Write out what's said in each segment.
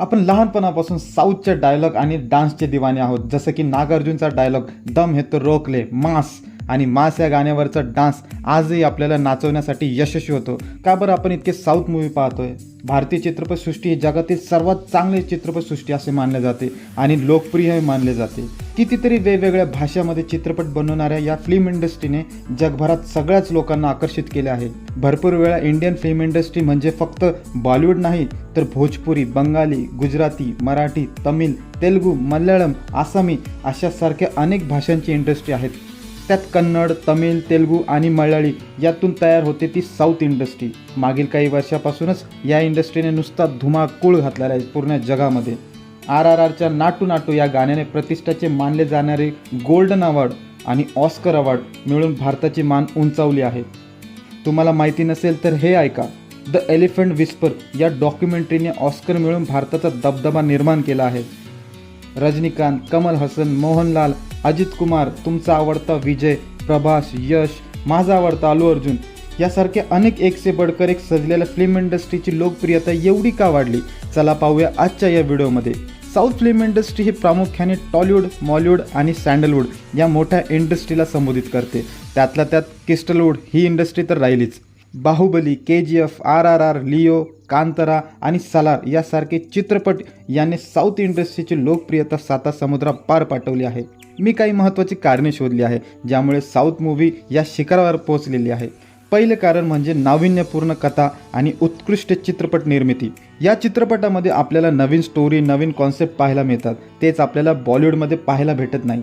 आपण लहानपणापासून साऊथचे डायलॉग आणि डान्सचे दिवाने आहोत. जसं की नागार्जुनचा डायलॉग दम हे तो रोकले मास आणि मास या गाण्यावरचा डान्स आजही आपल्याला नाचवण्यासाठी यशस्वी होतो. का बरं आपण इतके साऊथ मूवी पाहतोय? भारतीय चित्रपटसृष्टी ही जगातील सर्वात चांगली चित्रपटसृष्टी असे मानले जाते आणि लोकप्रिय मानले जाते. कितीतरी वेगवेगळ्या भाषामध्ये चित्रपट बनवणाऱ्या या फिल्म इंडस्ट्रीने जगभरात सगळ्याच लोकांना आकर्षित केले आहे. भरपूर वेळा इंडियन फिल्म इंडस्ट्री म्हणजे फक्त बॉलिवूड नाही तर भोजपुरी बंगाली गुजराती मराठी तमिळ तेलुगू मल्याळम आसामी अशा सारख्या अनेक भाषांची इंडस्ट्री आहेत. त्यात कन्नड तमिळ तेलुगू आणि मल्याळी यातून तयार होते ती साऊथ इंडस्ट्री मागील काही वर्षापासूनच या इंडस्ट्रीने नुसता धुमाकूळ घातलेला आहे पूर्ण जगामध्ये. आर आर आरच्या नाटू नाटू या गाण्याने प्रतिष्ठाचे मानले जाणारे गोल्डन अवॉर्ड आणि ऑस्कर अवॉर्ड मिळून भारताची मान उंचावली आहे. तुम्हाला माहिती नसेल तर हे ऐका. द एलिफंट विस्पर या डॉक्युमेंटरीने ऑस्कर मिळून भारताचा दबदबा निर्माण केला आहे. रजनीकांत कमल हसन मोहनलाल अजित कुमार तुमचा आवडता विजय प्रभास यश माझा आवडता अल्लू अर्जुन यासारखे अनेक एक से बडकर एक सजलेल्या फिल्म इंडस्ट्रीची लोकप्रियता एवढी का वाढली? चला पाहूया आजच्या या व्हिडिओमध्ये. साऊथ फिल्म इंडस्ट्री ही प्रामुख्याने टॉलिवूड मॉलिवूड आणि सँडलवूड या मोठ्या इंडस्ट्रीला संबोधित करते. त्यातल्या त्यात क्रिस्टलवूड ही इंडस्ट्री तर राहिलीच. Baahubali K G F R R R Leo Kantara आणि सलार यासारखे चित्रपट याने साऊथ इंडस्ट्रीची लोकप्रियता साता समुद्रा पार पाठवली आहे. मी काही महत्त्वाची कारणे शोधली आहे ज्यामुळे साऊथ मूव्ही या शिखरावर पोहोचलेली आहे. पहिलं कारण म्हणजे नाविन्यपूर्ण कथा आणि उत्कृष्ट चित्रपट निर्मिती. या चित्रपटामध्ये आपल्याला नवीन स्टोरी नवीन कॉन्सेप्ट पाहायला मिळतात. तेच आपल्याला बॉलिवूडमध्ये पाहायला भेटत नाही.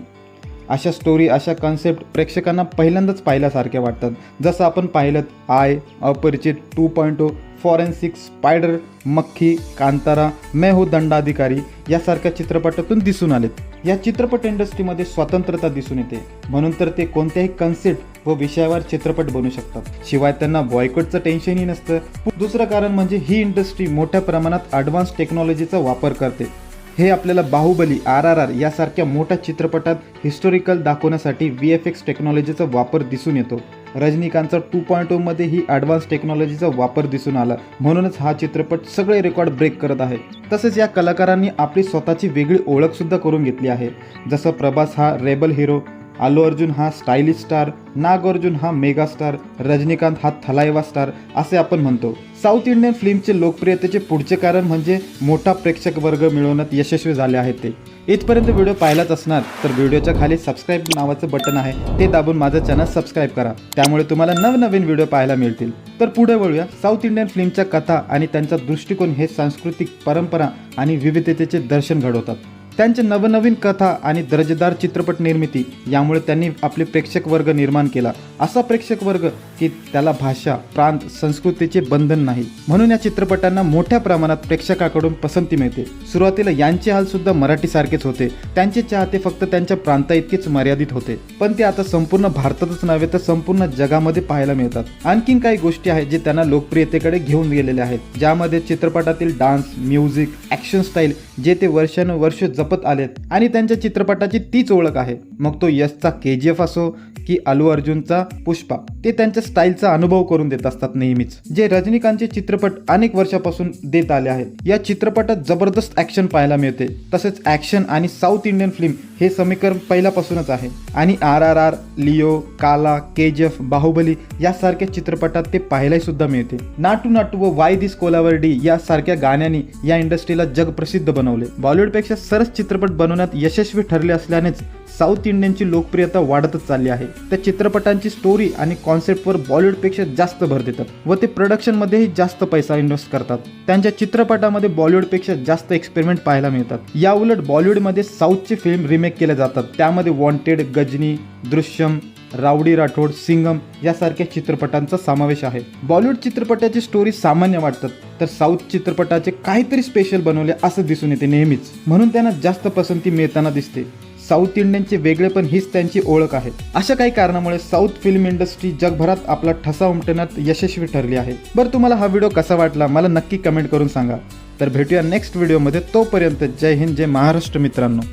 अशा स्टोरी अशा कन्सेप्ट प्रेक्षकांना पहिल्यांदाच पाहिल्यासारख्या वाटतात. जसं आपण पाहिलं I Aparichit two point O Forensic Spyder Makkhi Kantara मैं हो दंडाधिकारी यासारख्या चित्रपटातून दिसून आलेत. या चित्रपट इंडस्ट्रीमध्ये स्वतंत्रता दिसून येते. म्हणून तर ते कोणत्याही कन्सेप्ट व विषयावर चित्रपट बनू शकतात. शिवाय त्यांना बॉयकॉटचं टेन्शनही नसतं. दुसरं कारण म्हणजे ही इंडस्ट्री मोठ्या प्रमाणात ॲडव्हान्स टेक्नॉलॉजीचा वापर करते. हे आपल्याला बाहुबली आर आर आर यासारख्या मोठ्या चित्रपटात हिस्टोरिकल दाखवण्यासाठी व्ही एफ एक्स टेक्नॉलॉजीचा वापर दिसून येतो. रजनीकांतचा टू पॉईंट ओमध्ये ही ॲडव्हान्स टेक्नॉलॉजीचा वापर दिसून आला. म्हणूनच हा चित्रपट सगळे रेकॉर्ड ब्रेक करत आहे. तसेच या कलाकारांनी आपली स्वतःची वेगळी ओळखसुद्धा करून घेतली आहे. जसं प्रभास हा रेबल हिरो अल्लू अर्जुन हा स्टायलिश स्टार नाग अर्जुन हा मेगा स्टार रजनीकांत हा थलायवा स्टार असे आपण म्हणतो. साऊथ इंडियन फिल्मचे लोकप्रियतेचे पुढचे कारण म्हणजे मोठा प्रेक्षक वर्ग मिळवण्यात यशस्वी झाले आहेत ते. इथपर्यंत व्हिडिओ पाहिलाच असणार तर व्हिडिओच्या खाली सबस्क्राईब नावाचं बटन आहे ते दाबून माझं चॅनल सबस्क्राईब करा. त्यामुळे तुम्हाला नवनवीन व्हिडिओ पाहायला मिळतील. तर पुढे वळूया. साऊथ इंडियन फिल्मच्या कथा आणि त्यांचा दृष्टिकोन हे सांस्कृतिक परंपरा आणि विविधतेचे दर्शन घडवतात. त्यांचे नवनवीन कथा आणि दर्जेदार चित्रपट निर्मिती यामुळे त्यांनी आपले प्रेक्षक वर्ग निर्माण केला. असा प्रेक्षक वर्ग की त्याला भाषा प्रांत संस्कृतीचे बंधन नाही. म्हणून या चित्रपटांना मोठ्या प्रमाणात प्रेक्षकाकडून पसंती मिळते. सुरुवातीला यांचे हाल सुद्धा मराठीसारखेच होते. त्यांचे चाहते फक्त त्यांच्या प्रांता इतकेच मर्यादित होते. पण ते आता संपूर्ण भारतातच नव्हे तर संपूर्ण जगामध्ये पाहायला मिळतात. आणखीन काही गोष्टी आहेत जे त्यांना लोकप्रियतेकडे घेऊन गेलेले आहेत. ज्यामध्ये चित्रपटातील डान्स म्युझिक ॲक्शन स्टाईल जे ते वर्षानुवर्ष जपत आलेत. आणि त्यांच्या चित्रपटाची तीच ओळख आहे. मग तो यशचा के जी एफ असो की अल्लू अर्जुनचा पुष्पा ते त्यांच्या स्टाईलचा अनुभव करून देत असतात नेहमीच. जे रजनीकांतचे चित्रपट अनेक वर्षापासून देत आले आहेत. या चित्रपटात जबरदस्त ॲक्शन पाहायला मिळते. तसेच ॲक्शन आणि साऊथ इंडियन फिल्म हे समीकरण पहिल्यापासूनच आहे. आणि आर आर आर लिओ काला के जी एफ बाहुबली यासारख्या चित्रपटात ते पाहायला सुद्धा मिळते. नाटू नाटू व वाय दिस कोलावर्डी यासारख्या गाण्यांनी या इंडस्ट्रीला जगप्रसिद्ध बनवले. बॉलिवूडपेक्षा सरस चित्रपट बनवण्यात यशस्वी ठरले असल्यानेच साऊथ इंडियनची लोकप्रियता वाढतच चालली आहे. त्या चित्रपटांची स्टोरी आणि कॉन्सेप्टवर बॉलिवूडपेक्षा जास्त भर देतात व ते प्रोडक्शनमध्येही जास्त पैसा इन्व्हेस्ट करतात. त्यांच्या चित्रपटामध्ये बॉलिवूडपेक्षा जास्त एक्सपेरिमेंट पाहायला मिळतात. या उलट बॉलिवूडमध्ये साऊथची फिल्म रिमेक केल्या जातात. त्यामध्ये वॉन्टेड गजनी दृश्यम रावडी राठोड सिंगम यासारख्या चित्रपटांचा समावेश आहे. बॉलिवूड चित्रपटाची स्टोरी सामान्य वाटतात तर साऊथ चित्रपटाचे काहीतरी स्पेशल बनवले असं दिसून येते नेहमीच. म्हणून त्यांना जास्त पसंती मिळताना दिसते. साऊथ इंडियनचे वेगळेपण हीच त्यांची ओळख आहे. अशा काही कारणामुळे साऊथ फिल्म इंडस्ट्री जगभरात आपला ठसा उमटण्यात यशस्वी ठरली आहे. बरं तुम्हाला हा व्हिडिओ कसा वाटला मला नक्की कमेंट करून सांगा. तर भेटूया नेक्स्ट व्हिडिओमध्ये. तोपर्यंत जय हिंद जय महाराष्ट्र मित्रांनो.